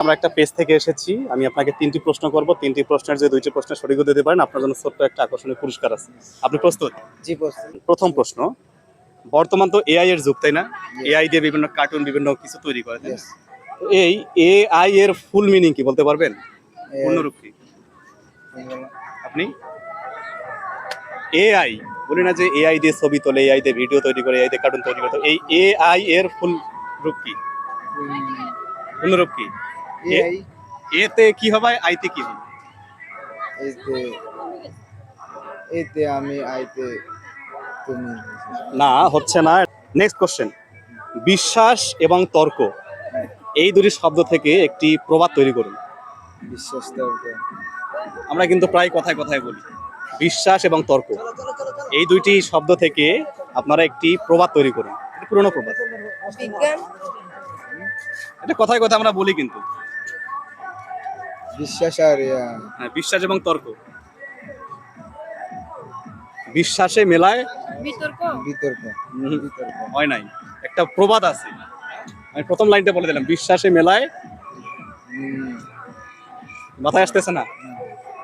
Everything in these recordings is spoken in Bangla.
আমরা একটা পেজ থেকে এসেছি। আমি আপনাকে তিনটি প্রশ্ন করব। তিনটি প্রশ্নের যে দুইটি প্রশ্নের সঠিক দিতে পারেন। আপনার জন্য ছোট্ট একটা আকর্ষণীয় পুরস্কার আছে। আপনি প্রস্তুত? জি প্রস্তুত। প্রথম প্রশ্ন বর্তমান তো এআই এর যুগ তাই না? এআই দিয়ে বিভিন্ন কার্টুন বিভিন্ন কিছু তৈরি করে এই এআই এর ফুল মিনিং কি বলতে পারবেন? পূর্ণরূপ কি? আপনি? এআই বলি না যে এআই দিয়ে ছবি তোলে এআই দিয়ে ভিডিও তৈরি করে এআই দিয়ে কার্টুন তৈরি করে এই এআই এর ফুল রূপ কি? পূর্ণরূপ কি? এআই এতে কি হবে আইতে কি হবে? এতে এতে আমি আইতে তুমি না হচ্ছে না। নেক্সট কোশ্চেন বিশ্বাস এবং তর্ক। এই দুটি শব্দ থেকে একটি প্রবাদ তৈরি করুন। বিশ্বাস তর্ক। আমরা কিন্তু প্রায় কথায় কথায় বলি। বিশ্বাস এবং তর্ক। এই দুইটি শব্দ থেকে আপনারা একটি প্রবাদ তৈরি করুন। এটা পুরনো প্রবাদ। বিজ্ঞান। এটা কথায় কথা আমরা বলি কিন্তু। বিশ্বাস আর হ্যাঁ, বিশ্বাস এবং তর্ক। বিশ্বাসে মেলায় বিতর্ক। বিতর্ক বিতর্ক। হয় নাই। একটা প্রবাদ আছে। আমি প্রথম লাইনটা বলে দিলাম বিশ্বাসে মেলায়। মাথায় আসতেছে না?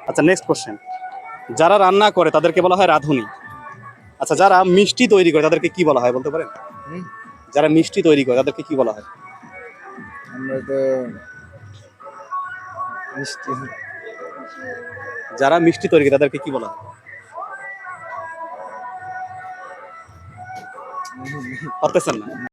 আচ্ছা নেক্সট কোশ্চেন যারা রান্না করে তাদেরকে বলা হয় রাঁধুনি। আচ্ছা যারা মিষ্টি তৈরি করে তাদেরকে কি বলা হয় বলতে পারেন? যারা মিষ্টি তৈরি করে তাদেরকে কি বলা হয়? আমরা তো মিষ্টি। যারা মিষ্টি তৈরি করে তাদেরকে কি বলা হয়? পারতেছেন না?